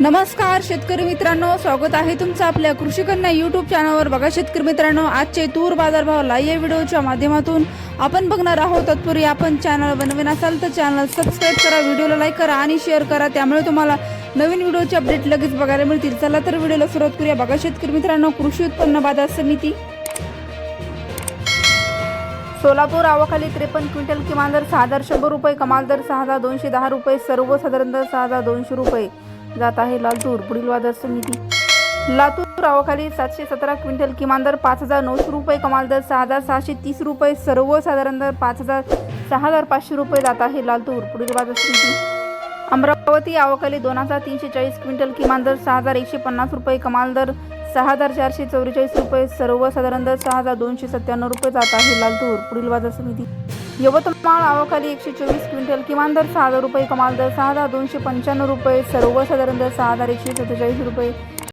नमस्कार शेतकरी मित्रांनो. स्वागत आहे तुमचं आपल्या कृषी कन्या युट्यूब चॅनलवर बघा शेतकरी मित्रांनो आजचे तूर बाजारभाव लाईव्ह या व्हिडिओच्या माध्यमातून आपण बघणार आहोत. तत्पूर्वी आपण चॅनल बनवीन असाल तर चॅनल सबस्क्राईब करा व्हिडिओला लाईक करा आणि शेअर करा. त्यामुळे तुम्हाला नवीन व्हिडिओचे अपडेट लगेच बघायला मिळतील. चला तर व्हिडिओला सुरुवात करूया. बघा शेतकरी मित्रांनो कृषी उत्पन्न बाजार समिती. सोलापूर आवाखाली त्रेपन्न क्विंटल किमान दर सहा हजार शंभर रुपये कमाल दर सहा हजार दोनशे दहा रुपये सर्वसाधारण दर सहा हजार दोनशे रुपये. जात आहे लातूर पुढील बाजार समिती. लातूर आवाखाली सातशे सतरा क्विंटल किमान दर पाच हजार नऊशे रुपये कमाल दर सहा हजार सहाशे तीस रुपये सर्वसाधारण दर पाच हजार सहा हजार पाचशे रुपये जात आहे लातूर पुढील बाजार समिती. अमरावती आवाखाली दोन हजार तीनशे चाळीस क्विंटल किमान दर सहा हजार एकशे पन्नास रुपये कमाल दर सहा हजार चारशे चौवेचाळीस रुपये सर्वसाधारण दर सहा हजार दोनशे सत्त्याण्णव रुपये जात आहे लालतूर पुढील बाजार समिती. यवतमाळ आवाखाली एकशे चोवीस क्विंटल किमान दर सहा हजार रुपये कमाल दर सहा हजार दोनशे पंच्याण्णव रुपये सर्वसाधारण दर सहा हजार एकशे सत्तेचाळीस रुपये.